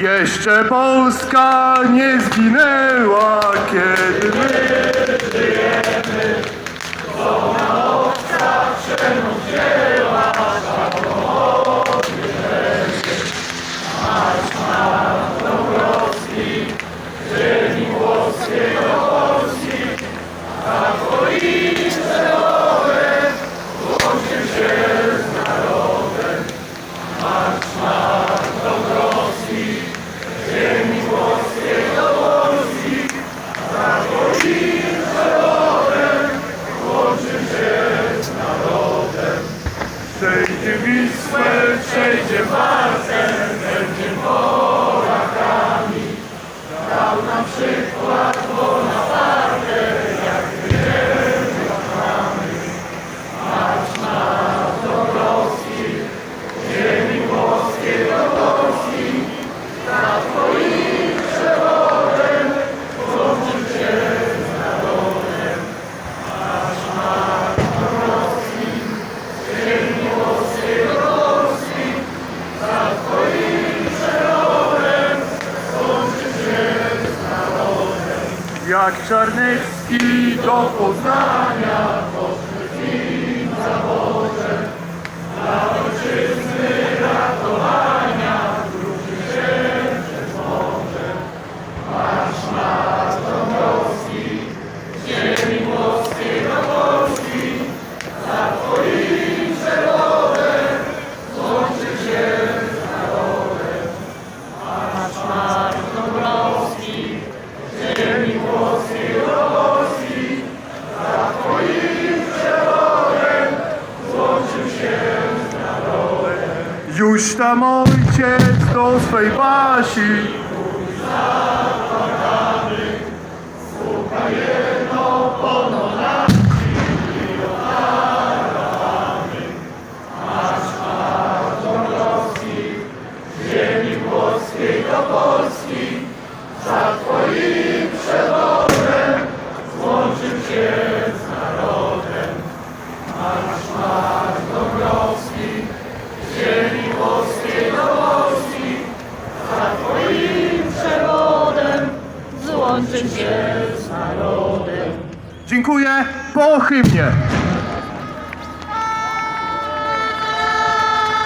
Jeszcze Polska nie zginęła. Change your mindset. jak Czarnecki do Poznania, poszedł im za Już tam ojciec do swej wasi. Dziękuję. Po.